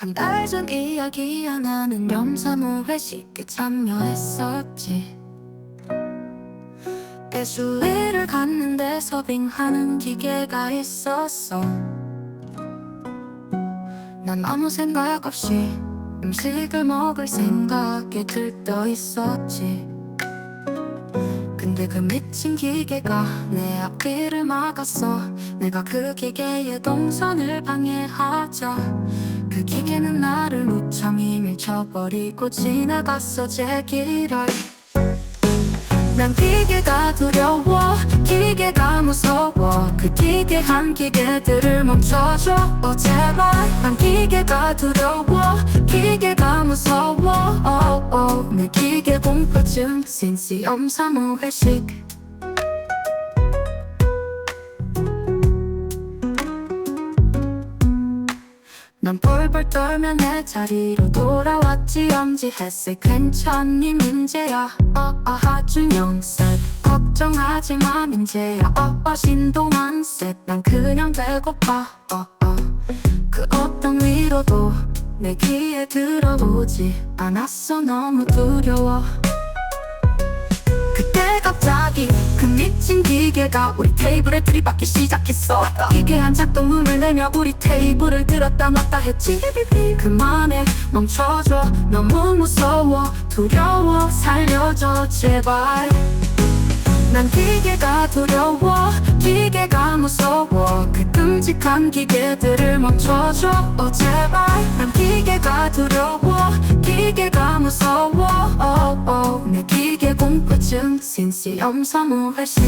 한달 전 이야기야 나는 염사무회식에 참여했었지. 배수위를 갔는데 서빙하는 기계가 있었어. 난 아무 생각 없이 음식을 먹을 생각에 들떠 있었지 근데 그 미친 기계가 내 앞길을 막았어. 내가 그 기계의 동선을 방해하자. 그 기계는 나를 무참히 밀쳐버리고 지나갔어 제 길을. 난 기계가 두려워 기계가 무서워. 그 기괴한 기계들을 멈춰줘. 어 제발. 난 기계가 두려워 기계가 무서워. 어, 어. 내 기계 공포증 신시 엄사무회식 난 벌벌 떨며 내 자리로 돌아왔지. 엄지했을 괜찮니 민재야. 어 아하 준영 셋 걱정하지 마 민재야. 어어 신동안 셋난 그냥 배고파. 어어 그 어떤 위로도 내 귀에 들어오지 않았어. 너무 두려워 미친 기계가 우리 테이블에 들이받기 시작했어. 기괴한 작동음을 내며 우리 테이블을 들었다 놨다 했지. 그만해 멈춰줘. 너무 무서워. 두려워. 살려줘 제발. 난 기계가 두려워. 기계가 무서워. 그 끔찍한 기계들을 멈춰줘 어 제발. 난 기계가 두려워. 기계가 무서워. 어, 어. 내 기계 공포증 신시 염사무회식